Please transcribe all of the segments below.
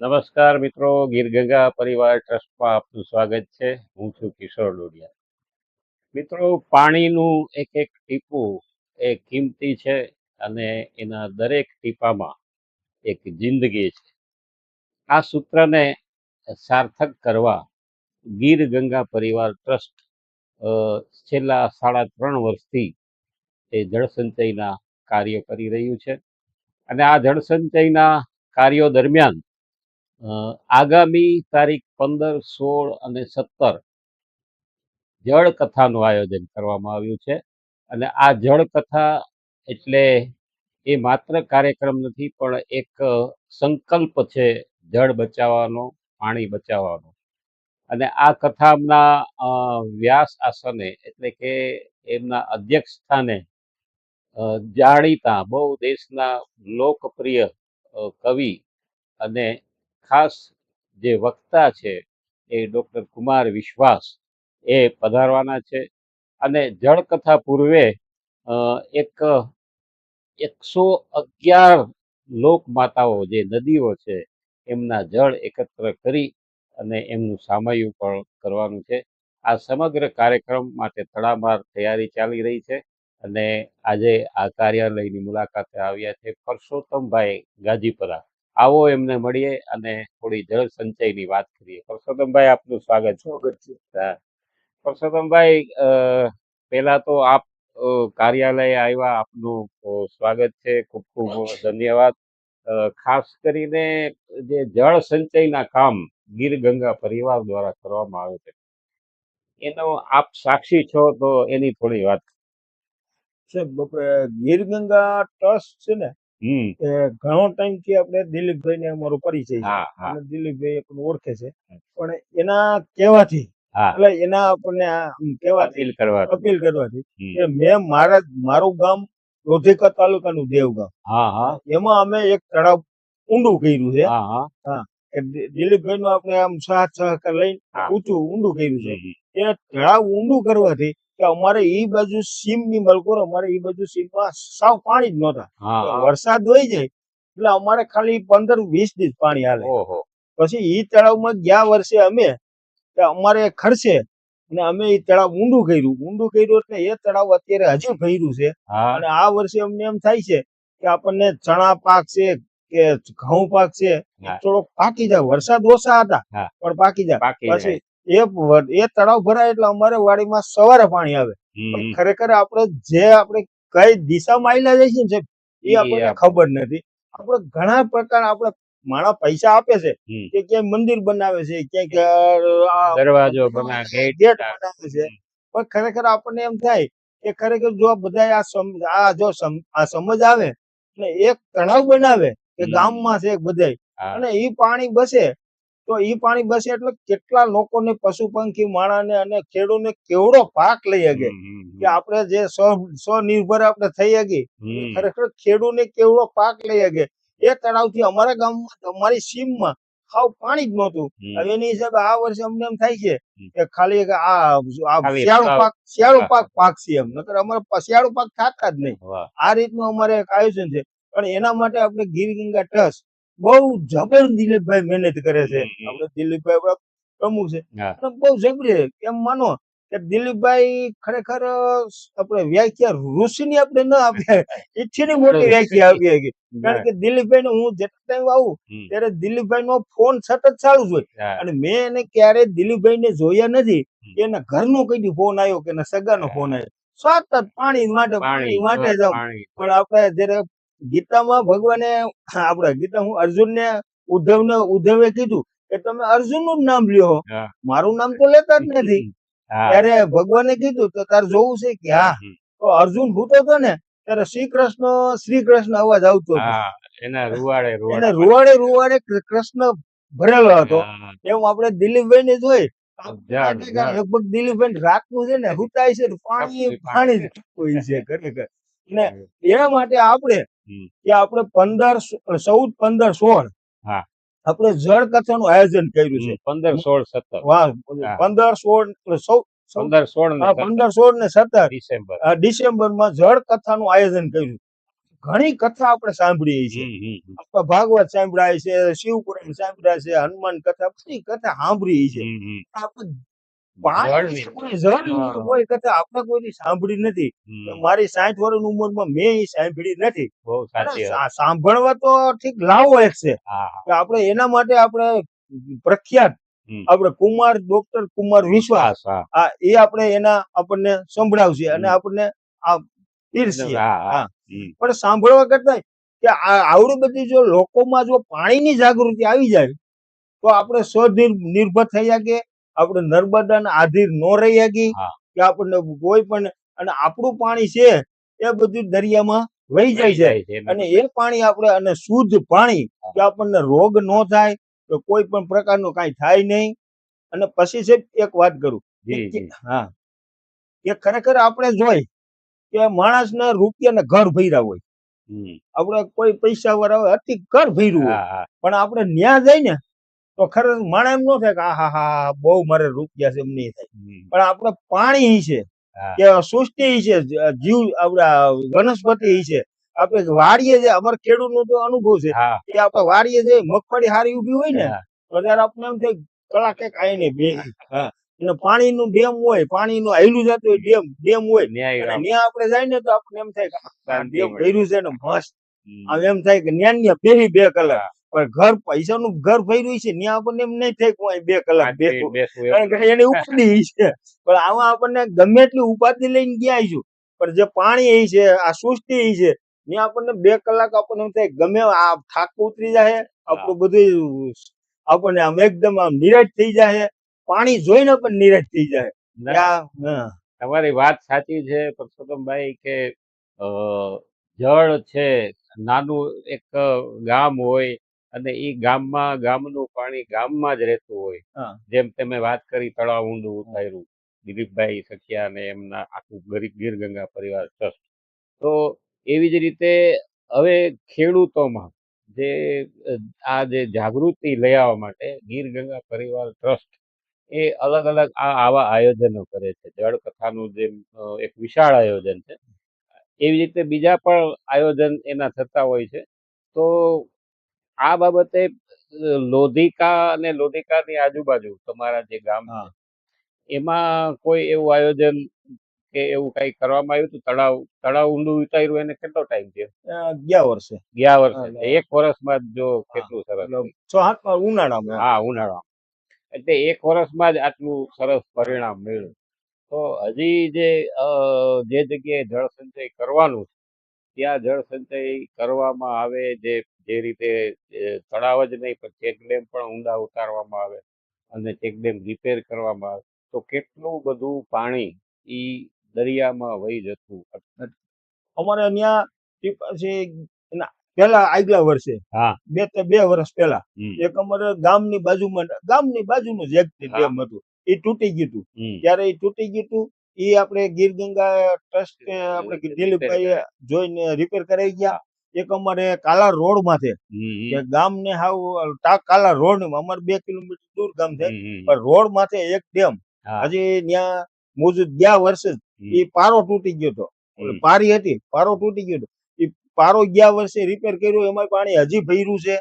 નમસ્કાર મિત્રો, ગીર ગંગા પરિવાર ટ્રસ્ટમાં આપનું સ્વાગત છે. હું છું કિશોર ડોડિયા. મિત્રો, પાણીનું એક એક ટીપું એ કિંમતી છે અને એના દરેક ટીપામાં એક જિંદગી છે. આ સૂત્રને સાર્થક કરવા ગીર ગંગા પરિવાર ટ્રસ્ટ છેલ્લા સાડા ત્રણ વર્ષથી એ જળસંચયના કાર્ય કરી રહ્યું છે. અને આ જળસંચયના કાર્યો દરમિયાન આગામી તારીખ પંદર, સોળ અને સત્તર જળકથાનું આયોજન કરવામાં આવ્યું છે. અને આ જળકથા એટલે એ માત્ર કાર્યક્રમ નથી, પણ એક સંકલ્પ છે જળ બચાવવાનો, પાણી બચાવવાનો. અને આ કથાના વ્યાસ આસને એટલે કે એમના અધ્યક્ષ સ્થાને જાણીતા બહુ દેશના લોકપ્રિય કવિ અને ખાસ જે વક્તા છે એ ડૉક્ટર કુમાર વિશ્વાસ એ પધારવાના છે. અને જળકથા પૂર્વે એક, એકસો અગિયાર લોકમાતાઓ જે નદીઓ છે એમના જળ એકત્ર કરી અને એમનું સામયું પણ કરવાનું છે. આ સમગ્ર કાર્યક્રમ માટે તડામાર તૈયારી ચાલી રહી છે અને આજે આ કાર્યાલયની મુલાકાતે આવ્યા છે પરસોત્તમભાઈ ગાજીપરા. આવો એમને મળીએ અને થોડી જળ સંચયની વાત કરીએ. પરસોત્તમભાઈ આપનું સ્વાગત છે. હા. પરસોત્તમભાઈ પહેલા તો આપ કાર્યાલય આવ્યા આપનું સ્વાગત છે. ખૂબ ખૂબ ધન્યવાદ. ખાસ કરીને જે જળ સંચયના કામ ગીર ગંગા પરિવાર દ્વારા કરવામાં આવે છે. એનો આપ સાક્ષી છો તો એની થોડી વાત. સાહેબ ગીર ગંગા ટ્રસ્ટ છે ને ઘણો ટાઈમથી આપણે દિલીપભાઈ ને અમારો પરિચય છે. દિલીપભાઈ આપણને ઓળખે છે. પણ એના કહેવાથી એટલે એના આપણને કેવા અપીલ કરવા અપીલ કરવાથી કે મેં મારા મારું ગામ લોધિકા તાલુકાનું દેવગામ. હા હા. એમાં અમે એક તળાવ ઊંડું કર્યું છે. હા હા. કે દિ- આપણે આમ સાથ સહકાર લઈને ઊંચું ઊંડું કર્યું છે. એ તળાવ ઊંડું કરવાથી કે અમારે ઈ બાજુ સીમની મલકોર અમારે એ બાજુ સીમમાં સાવ પાણી જ નહોતા. વરસાદ વહી જાય એટલે અમારે ખાલી પંદર વીસ દિવસ પાણી હાલે. પછી ઈ તળાવમાં ગયા વર્ષે અમે અમારે ખર્ચે અને અમે એ તળાવ ઊંડું કર્યું. ઊંડું કર્યું એટલે એ તળાવ અત્યારે હજી ભર્યું છે. અને આ વર્ષે અમને એમ થાય છે કે આપણને ચણા પાક છે કે ઘઉં પાક છે થોડોક પાકી જાય. વરસાદ ઓછા હતા પણ પાકી જાય. પછી એ એ તળાવ ભરાય એટલે અમારે વાડીમાં સવારે પાણી આવે. ખરેખર આપણે જે આપણે કઈ દિશામાં આયલા જઈએ છે એ આપણને ખબર નથી. આપણે ઘણા પ્રકાર આપણે માણસ પૈસા આપે છે. કે ક્યાંય મંદિર બનાવે છે ક્યાંક દરવાજો બનાવે ગેટ બનાવે છે. પણ ખરેખર આપણને એમ થાય કે ખરેખર જો આ બધા આ જો આ સમજ આવે ને એક તળાવ બનાવે કે ગામમાં છે બધાય અને એ પાણી બસે તો એ પાણી બસે એટલે કેટલા લોકોને પશુ પંખી માણસને અને ખેડૂતને કેવડો પાક લઈ શકે? કે આપણે જે સ્વ સ્વનિર્ભર આપણે થઈ શકી ખરેખર ખેડૂતને કેવડો પાક લઈ શકે? એ તળાવથી અમારા ગામમાં અમારી સીમમાં ખાવ પાણી જ નહોતું. હવે એની હિસાબે આ વર્ષે અમને એમ થાય છે કે ખાલી આ શિયાળુ પાક શિયાળુ પાક પાક છે એમ. નકર અમારે શિયાળો પાક થતા જ નહીં. આ રીતનું અમારે એક આયોજન છે. પણ એના માટે આપણે ગીર ગંગા ટ્રસ્ટ બહુ જબર દિલીપભાઈ મહેનત કરે છે. આપણે દિલીપભાઈ આપણા પ્રમુખ છે. બહુ જબરી એમ માનો કે દિલીપભાઈ ખરેખર આપણે વ્યાખ્યા ઋષિની આપણે ન આપીએ. એથી મોટી વ્યાખ્યા આપી હતી કારણ કે દિલીપભાઈ ને હું જેટલા ટાઈમ આવું ત્યારે દિલીપભાઈ નો ફોન સતત ચાલુ જ હોય. અને મેં એને ક્યારેય દિલીપભાઈ ને જોયા નથી કે એના ઘરનો કઈ ફોન આવ્યો કે એના સગાનો ફોન આવ્યો. સતત પાણી માટે પાણી માટે જ પણ આપણે જયારે ગીતામાં ભગવાને આપણે ગીતા હું અર્જુન ને ઉદ્ધવ ને ઉદ્ધવે કીધું કે તમે અર્જુનનું જ નામ લ્યો. મારું નામ તો લેતા જ નથી. ત્યારે ભગવાને કીધું તો તારે જોવું છે કે હા તો અર્જુન ભૂતો હતો ને ત્યારે શ્રી કૃષ્ણ શ્રી કૃષ્ણ અવાજ આવતો એના રૂવાડે એને રૂવાડે કૃષ્ણ ભરેલો હતો. એવું એમ આપણે દિલીપભાઈ ને જોઈ. લગભગ દિલીપભાઈ રાતનું છે ને હુતાય છે પાણી પાણી. હોય છે ખરેખર. ને એના માટે આપણે. કે આપણે પંદર ચૌદ પંદર સોળ આપણે જળ કથાનું આયોજન કર્યું છે. પંદર સોળ સત્તર. હા. પંદર સોળ પંદર સોળ ને સત્તર. પંદર સોળ ને સત્તર. ડિસેમ્બર. ડિસેમ્બરમાં જળ કથાનું આયોજન કર્યું. ઘણી કથા આપણે સાંભળીએ છે હમ, હમ, હમ, આપણે ભાગવત સાંભળાય છે શિવપુરાણ સાંભળાય છે હનુમાન કથા બધી કથા સાંભળી છે હમ, હમ, આપણે પાણી જળની. કોઈ જળની હા. કોઈ કથા આપણે કોઈની સાંભળી નથી. મારી સાઠ વર્ષની ઉંમરમાં મેં સાંભળી નથી. સાંભળવા તો ઠીક લાવો એક છે. આપણે એના માટે આપણે પ્રખ્યાત આપણે કુમાર ડોક્ટર કુમાર વિશ્વાસ. આ એ આપણે એના આપણને સંભળાવશે અને આપણને આ. પણ સાંભળવા કરતા કે આવડી બધી જો લોકોમાં જો પાણીની જાગૃતિ આવી જાય તો આપણે સ્વનિર્ભર થઈ શકીએ આપણે નર્મદાના આધીર ન રહી શકી કે આપણને કોઈ પણ અને આપણું પાણી છે એ બધું દરિયામાં વહી જાય છે. જાય અને એ પાણી આપણે અને શુદ્ધ પાણી કે આપણને રોગ ન થાય કે કોઈ પણ પ્રકારનું કાંઈ થાય નહીં. અને પછી છે એક વાત કરું હા. કે ખરેખર આપણે જોઈ કે માણસને રૂપિયાને ઘર ભર્યા હોય. આપણે કોઈ પૈસા વાળા હોય અતિ ઘર ભર્યું પણ આપણે ન્યા જઈ ને તો ખરેખર માણસ એમ ન થાય કે આ હા હા બહુ મારે રૂપિયા છે એમ નહીં થાય. પણ આપણે પાણી છે કે સૃષ્ટિ છે જીવ આપણા વનસ્પતિ છે. આપણે વાડીએ જે અમારે ખેડૂતનો તો અનુભવ છે કે આપણે વાડીએ જે મગફળી હારી ઊભી હોય ને તો ત્યારે આપણે એમ થાય કલાક એક આઈને બે. હા. અને પાણીનું ડેમ હોય પાણીનું આયલું જતું હોય ડેમ ડેમ હોય. ત્યાં આપણે જાય ને તો આપણે એમ થાય કે ડેમ ભર્યું છે ને મસ્ત. આમ એમ થાય કે ન્યા ને ન્યા બે કલાક. પણ ઘર પૈસાનું ઘર ફર્યું છે ત્યાં આપણને એમ નહીં થાય હું બે કલાક બેઠું. કારણ કે એની ઉપાધિ છે. પણ આમાં આપણને ગમે એટલી ઉપાધિ લઈને ગયા છું પણ જે પાણી એ છે આ સૃષ્ટિ એ છે ત્યાં આપણને બે કલાક આપણને એમ થાય ગમે આ થાક ઉતરી જાય આપણું બધું આપણને આમ એકદમ આમ નિરાશ થઈ જાય પાણી જોઈને પણ નિરાશ થઈ જાય તમારી વાત સાચી છે પરસોત્તમભાઈ કે જળ છે નાનું એક ગામ હોય અને એ ગામમાં ગામનું પાણી ગામમાં જ રહેતું હોય. જેમ તમે વાત કરી તળાવ ઊંડું ઉતાર્યું દિલીપભાઈ સખિયા અને એમના આખું ગરીબ ગીર ગંગા પરિવાર ટ્રસ્ટ. તો એવી જ રીતે હવે ખેડૂતોમાં જે આ જે જાગૃતિ લઈ આવવા માટે ગીર ગંગા પરિવાર ટ્રસ્ટ એ અલગ અલગ આ આવા આયોજનો કરે છે. જળ કથાનું જે એક વિશાળ આયોજન છે. એવી રીતે બીજા પણ આયોજન એના થતા હોય છે. તો આ બાબતે લોધિકા અને લોધિકાની આજુબાજુ તમારા જે ગામ એમાં કોઈ એવું આયોજન કે એવું કઈ કરવામાં આવ્યું હતું? તળાવ તળાવ ઊંડું ઉતાર્યું એને કેટલો ટાઈમ થયો? અગિયાર ગયા વર્ષે. ગયા વર્ષે એક વર્ષમાં જ જો કેટલું સરસ. ઉનાળામાં. હા ઉનાળામાં. એટલે એક વર્ષમાં જ આટલું સરસ પરિણામ મળ્યું. તો હજી જે જે જગ્યાએ જળ સંચય કરવાનું છે ત્યાં જળ સંચય કરવામાં આવે જે જે રીતે તળાવ જ નહીં પણ ચેકડેમ પણ ઊંડા ઉતારવામાં આવે અને ચેકડેમ રિપેર કરવામાં આવે. તો કેટલું બધું પાણી એ દરિયામાં વહી જતું અમારે અહીંયા એના પેલા આગલા વર્ષે હા. બે બે વર્ષ પહેલા એક અમારે ગામની બાજુમાં ગામની બાજુનું જ એક ડેમ હતું. એ તૂટી ગયું હતું ત્યારે એ તૂટી ગયું હતું એ આપણે ગીર ગંગા ટ્રસ્ટ આપણે દિલીપભાઈ જોઈને રિપેર કરાવી ગયા. એક અમારે કાલા રોડ માથે કે ગામ ને હાવ કાલા રોડ અમારે બે કિલોમીટર દૂર ગામ છે. પણ રોડ માથે એક ડેમ. હજી ત્યાં મોજૂદ ગયા વર્ષે એ પારો તૂટી ગયો હતો. પારી હતી પારો તૂટી ગયો હતો. પારો ગયા વર્ષે રિપેર કર્યો એમાં પાણી હજી ભર્યું છે.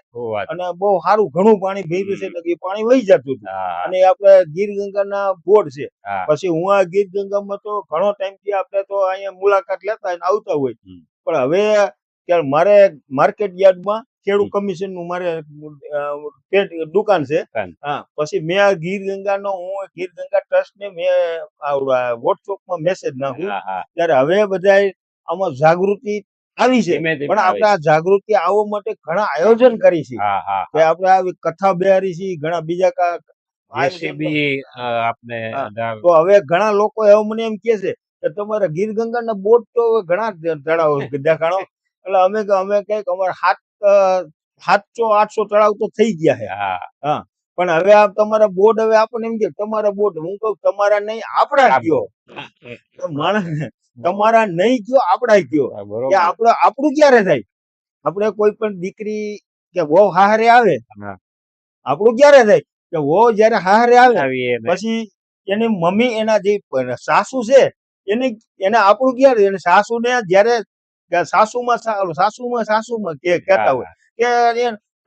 અને બહુ સારું ઘણું પાણી ભર્યું છે એટલે પાણી વહી જતું અને આપણે ગીર ગંગાના બોર્ડ છે પછી હું આ ગીર ગંગામાં તો ઘણો ટાઈમથી આપણે તો અહીંયા મુલાકાત લેતા આવતા હોય. પણ હવે ત્યારે મારે માર્કેટ યાર્ડમાં ખેડૂત કમિશનનું મારે પેટ- દુકાન છે. હા પછી મેં આ ગીર ગંગા નો હું ગીર ગંગા ટ્રસ્ટ ને મેં વોટ્સઅપમાં મેસેજ નાખું. હા, હા. ત્યારે હવે બધા આમાં જાગૃતિ આવી છે. પણ આપણે આ જાગૃતિ આવવા માટે ઘણા આયોજન કરી છે. કે આપણે આવી કથા બેહારી છે ઘણા બીજા આપને તો હવે ઘણા લોકો એવું મને એમ કે છે કે તમારા ગીર ગંગાના બોટ તો ઘણા તળાવ દેખાણો? એટલે અમે કે અમે કંઈક અમારે સાત સાતસો આઠસો તળાવ તો થઈ ગયા છે. હા. પણ હવે આ તમારા બોર્ડ હવે આપણને એમ કે તમારા બોર્ડ હું કઉ તમારા નહીં આપણા કયો? માણસ તમારા નહીં કયો આપણા કયો? કે બરોબર. આપણે આપણું ક્યારે થાય? આપણે કોઈ પણ દીકરી કે વહુ હારે આવે આપણું ક્યારે થાય? કે વહુ જયારે હારે આવે પછી એની મમ્મી એના જે સાસુ છે એને એને આપણું ક્યારે એને સાસુ ને જયારે સાસુમાં સાસુમાં સાસુમાં કે કહેતા હોય કે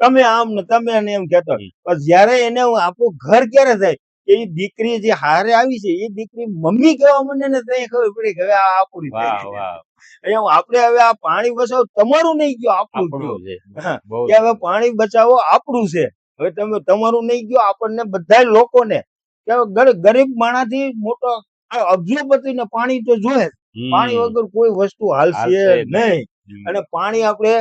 તમે આમ ને તમે ને એમ કહેતો જયારે પણ જ્યારે એને આપણું ઘર ક્યારે થાય? એ દીકરી જે હારે આવી છે એ દીકરી મમ્મી કહેવા મને ને ખબર પડી કે હવે આ આપણી આપણે હવે આ પાણી બચાવો તમારું નહીં ગયો આપણું કે હવે પાણી બચાવો આપણું છે. હવે તમે તમારું નહીં ગયો આપણને બધા લોકોને કે ગરીબ માણાથી મોટો આ અબજોપતિને પાણી તો જોઈએ પાણી વગર કોઈ વસ્તુ હાલશે નહીં. અને પાણી આપણે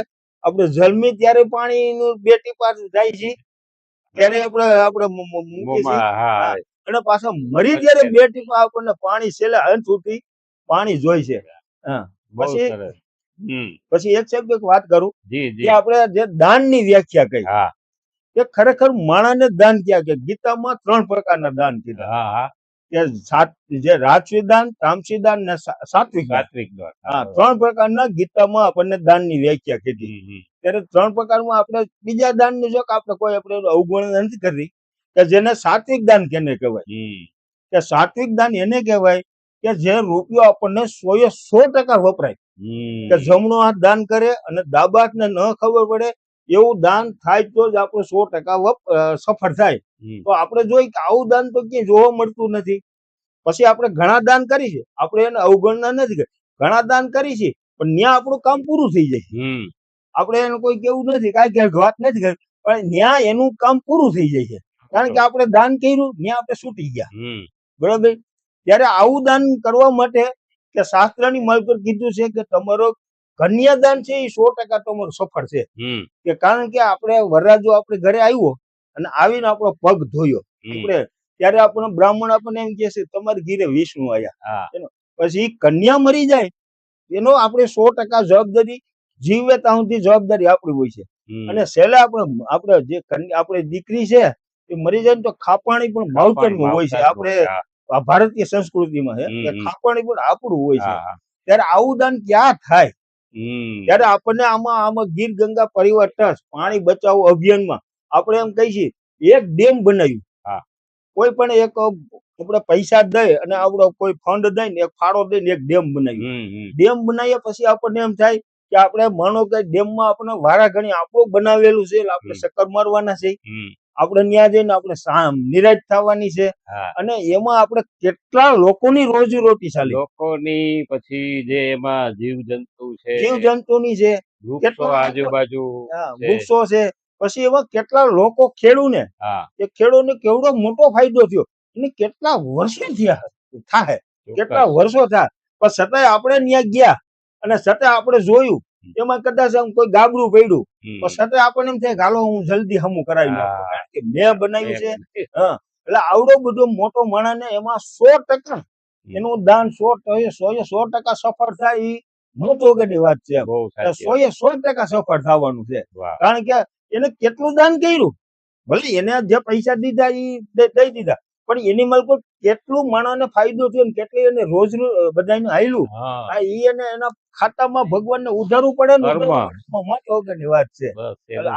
આપણે જન્મી ત્યારે પાણીનું બે ટીપા જાય છે. ત્યારે આપણે આપણે અને પાછા મરી ત્યારે બે ટીપા આપણને પાણી છેલ્લે અંત સુધી પાણી જોઈ છે. હા. પછી- પછી એક શબ્દ એક વાત કરું કે આપણે જે દાનની વ્યાખ્યા કરી હા. કે ખરેખર માણસને દાન ક્યાં કે ગીતામાં ત્રણ પ્રકારના દાન કીધા. હા હા. કે સાત જે રાજસી દાન તામસી દાન ને સાત્વિક સાત્વિક દ્વાર. હા ત્રણ પ્રકારના ગીતામાં આપણને દાનની વ્યાખ્યા કીધી. ત્યારે ત્રણ પ્રકારમાં આપણે બીજા દાનની જો આપણે કોઈ આપણે અવગણના નથી કરી કે જેને સાત્વિક દાન કેને કહેવાય. કે સાત્વિક દાન એને કહેવાય કે જે રૂપિયો આપણને સો એ સો ટકા વપરાય. કે જમણો હાથ દાન કરે અને ડાબા હાથને ન ખબર પડે એવું દાન થાય તો જ આપણે સો ટકા સફળ થાય. તો આપણે જોઈ કે આવું દાન તો ક્યાંય જોવા મળતું નથી. પછી આપણે ઘણા દાન કરી છે. આપણે એને અવગણના નથી કરી. ઘણા દાન કરી છે પણ ત્યાં આપણું કામ પૂરું થઈ જાય. આપણે એને કોઈ કેવું નથી કાંઈ કે વાત નથી કરી પણ ત્યાં એનું કામ પૂરું થઈ જાય છે. કારણ કે આપણે દાન કર્યું ત્યાં આપણે છૂટી ગયા. બરાબર? ત્યારે આવું દાન કરવા માટે કે શાસ્ત્રની માલ પર કીધું છે કે તમારો કન્યાદાન છે એ સો ટકા તમારું સફળ છે. કે કારણ કે આપણે વરરાજો આપણે ઘરે આવ્યો અને આવીને આપણો પગ ધોયો. આપણે ત્યારે આપણને બ્રાહ્મણ આપણને એમ કે છે તમારે ઘીરે વિષ્ણુ આવ્યા પછી કન્યા મરી જાય એનો આપણે સો ટકા જવાબદારી જીવે ત્યાં સુધી જવાબદારી આપણી હોય છે. અને છેલ્લે આપણે આપણે જે કન્યા આપણે દીકરી છે એ મરી જાય તો ખાપાણી પણ માવતરનું હોય છે. આપણે ભારતીય સંસ્કૃતિમાં છે. ખાપાણી પણ આપણું હોય છે. ત્યારે આવું દાન ક્યાં થાય. ત્યારે આપણને આમાં આમાં ગીર ગંગા પરિવાર ટ્રસ્ટ પાણી બચાવો અભિયાનમાં આપણે એમ કહી છીએ એક ડેમ બનાવ્યું હા. કોઈ પણ એક આપણે પૈસા દઈ અને આપણો કોઈ ફંડ દઈને એક ફાળો દઈને એક ડેમ હમ. ડેમ બનાવ્યા પછી આપણને એમ થાય કે આપણે માનો કે ડેમમાં આપણે વારા ઘણી આપણું બનાવેલું છે એટલે આપણે. ચક્કર મારવાના છે. આપણે ત્યાં જઈને આપણે નિરાશ થવાની છે. અને એમાં આપણે કેટલા લોકોની રોજી રોટી ચાલે. લોકોની પછી જે એમાં જીવ જંતુ છે જીવ જંતુની છે આજુબાજુ વૃક્ષો છે. પછી એવા કેટલા લોકો ખેડૂને ને એ ખેડૂતને કેવડો મોટો ફાયદો થયો અને કેટલા વર્ષો થયા થાય. કેટલા વર્ષો થાય. પણ છતાંય આપણે ત્યાં ગયા અને છતાંય આપણે જોયું એમાં કદાચ આમ કોઈ ગાબડું પડ્યું. પણ છતાંય આપણને એમ થાય હાલો હું જલ્દી હમું કરાવી નાખું. કારણ કે મેં બનાવ્યું છે હા. એટલે આવડો બધો મોટો માણસ ને એમાં સો ટકા એનું દાન સો સો સો ટકા સફળ થાય એ મોટો ગણી વાત છે સો એ સો ટકા સફળ થવાનું છે. કારણ કે એને કેટલું દાન કર્યું? ભલે એને જે પૈસા દીધા એ દઈ દીધા. પણ એની પર કેટલું માણસને ફાયદો થયો ને કેટલી એને રોજ બધાને હાયલું આ ઈ અને એના ખાતામાં ભગવાનને ઉધારવું પડે ને મોટો વગરની વાત છે.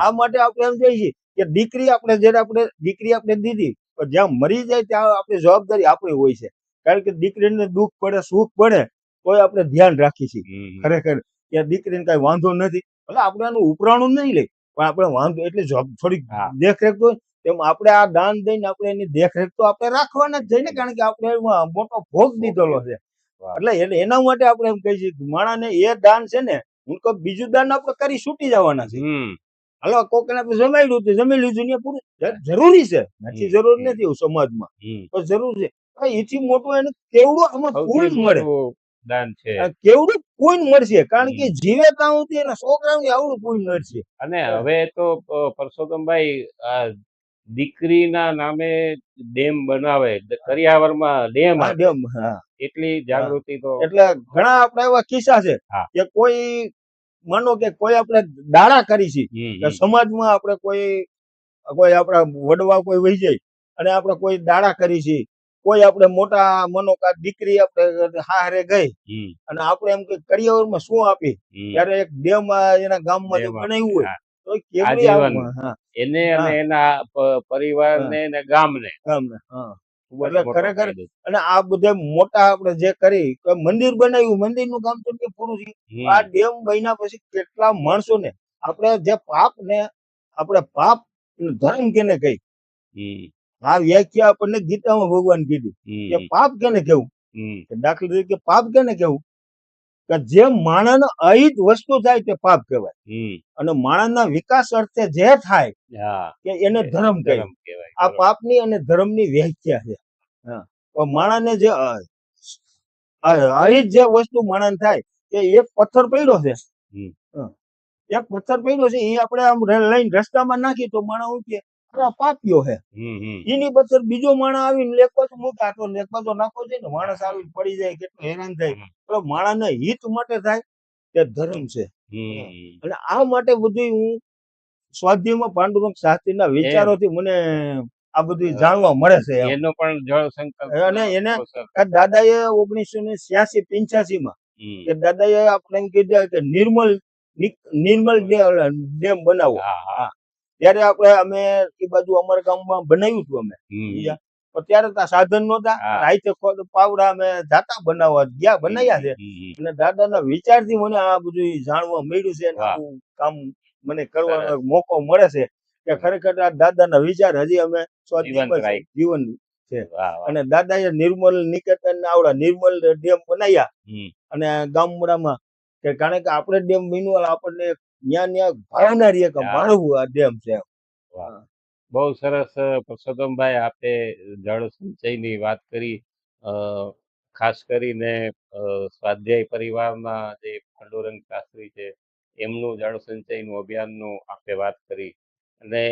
આ માટે આપણે એમ જોઈએ છીએ કે દીકરી આપણે જ્યારે આપણે દીકરી આપણે દીધી પણ જ્યાં મરી જાય ત્યાં આપણે જવાબદારી આપણી હોય છે. કારણ કે દીકરીને દુઃખ પડે સુખ પડે તોય આપણે ધ્યાન રાખીએ છીએ. ખરેખર કે દીકરીને કઈ વાંધો નથી. એટલે આપણે એનું ઉપરાણું નહીં લઈ પણ આપણે વાંધો એટલે જોબ થોડીક દેખરેખ તો તેમ આપણે આ દાન દઈને આપણે એની દેખરેખ તો આપણે રાખવાના જ જઈને કારણ કે આપણે મોટો ભોગ દીધેલો છે. એટલે એના માટે આપણે એમ કહીએ છીએ કે માણસને એ દાન છે ને હું કહું બીજું દાન આપણે કરી છૂટી જવાના છે હાલો કોક ને જમાડ્યું તો જમી લીધું ને પૂરું. જરૂરી છે. નથી જરૂર નથી સમાજમાં. તો જરૂર છે. એથી મોટું એને કેવડું આમાં સૌથી મળે. દાન છે. કેવડું પૂર્ણ મળશે કારણ કે જીવે ત્યાં સુધી એના છોકરાઓને આવડું પૂર્ણ મળશે. અને હવે તો પરસોત્તમભાઈ આ દીકરીના નામે ડેમ બનાવે કરિયાવરમાં ડેમ ડેમ, એટલી જાગૃતિ તો એટલે ઘણા આપણા એવા કિસ્સા છે કે કોઈ માનો કે કોઈ આપણે દાડા કરી છે કે સમાજમાં આપણે કોઈ કોઈ આપણા વડવા કોઈ વહી જાય અને આપણે કોઈ દાડા કરી છે કોઈ આપણે મોટા મનો કે દીકરી આપણે હારે ગઈ અને આપણે એમ કે કરિયાવરમાં શું આપી? ત્યારે એક ડેમ એના ગામમાં બનાવ્યું હોય. આજીવન. એને અને એના પરિવારને ને ગામને. ગામને હા. મોટો ખરેખર અને આ બધા મોટા આપણે જે કરી મંદિર બનાવ્યું મંદિરનું કામ તો પૂરું થયું આ ડેમ બન્યા પછી કેટલા માણસોને આપણે જે પાપ ને આપણે પાપ ધર્મ કેને કહી? આ વ્યાખ્યા આપણને ગીતામાં ભગવાન કીધી. કે પાપ કેને કેવું દાખલા તરીકે પાપ કેને કેવું કે જે માણસને અહિત વસ્તુ થાય તે પાપ કહેવાય. અને માણસના વિકાસ અર્થે જે થાય કે એને ધર્મ કહે ધર્મ કહેવાય આ પાપની અને ધર્મની વ્યાખ્યા છે. માણસને જે અહિત જે વસ્તુ માણસ થાય કે એક પથ્થર પડ્યો છે. એક પથ્થર પડ્યો છે એ આપણે આમ લઈને રસ્તામાં નાખી તો માણસ શું કે "અરે આ પાપ્યો હમ. એની પથ્થર બીજો માણસ આવીને લેખો તો મૂકે આ તો લેખો તો નાખો છે ને માણસ આવીને પડી જાય કેટલો હેરાન થાય. તો માણસને હિત માટે થાય તે ધર્મ છે. અને આ માટે બધું હું સ્વાધ્યાયમાં પાંડુરંગ શાસ્ત્રીના વિચારોથી મને આ બધું જાણવા મળે છે એનો પણ જળ સંકલ્પ અને એને- દાદા એ ઓગણીસો ને છ્યાસી પિંચ્યાસી માં કે દાદા એ આપણે એમ કીધું કે નિર્મલ નિર્મલ ડેમ બનાવો. હા. હા. ત્યારે આપણે અમે એ બાજુ અમારા ગામમાં બનાવ્યું હતું અમે. પણ ત્યારે ત્યાં સાધન નતા. રાઈતે પાવડા અમે જાતા બનાવવા ગયા બનાવ્યા છે. અને દાદાના વિચારથી મને આ બધું જાણવા મળ્યું છે કામ મને કરવાનો મોકો મળે છે કે ખરેખર આ દાદાના વિચાર હજી અમે જીવન છે. અને દાદાએ નિર્મલ નિકેતન ને આવડા નિર્મલ ડેમ બનાવ્યા અને ગામડામાં કે કારણ કે આપણે ડેમ મિનુઅલ આપણને ન્યા ન્યા ભાવના રહીએ કે હા. મારું આ ડેમ છે બહુ સરસ પરસોત્તમભાઈ આપે જળ સંચયની વાત કરી ખાસ કરીને સ્વાધ્યાય પરિવારના જે પાંડુરંગ શાસ્ત્રી છે એમનું જળ સંચયનું અભિયાનનું આપે વાત કરી. અને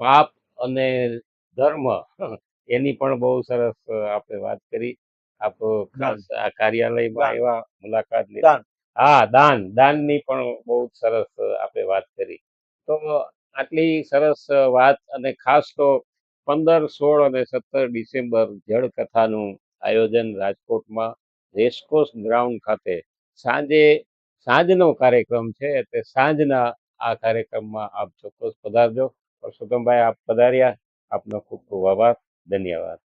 પાપ અને ધર્મ એની પણ બહુ સરસ આપણે વાત કરી. આપ આ કાર્યાલયમાં એવા મુલાકાત લીધી. હા, દાન. દાનની પણ બહુ જ સરસ આપણે વાત કરી. તો આટલી સરસ વાત અને ખાસ તો પંદર, સોળ અને સત્તર ડિસેમ્બર જળ કથાનું આયોજન રાજકોટમાં રેસકોર્સ ગ્રાઉન્ડ ખાતે સાંજે સાંજનો કાર્યક્રમ છે, એટલે સાંજના આ કાર્યક્રમમાં આપ ચોક્કસ પધારજો. પરસોત્તમભાઈ, આપ પધાર્યા. આપનો ખૂબ ખૂબ આભાર. ધન્યવાદ.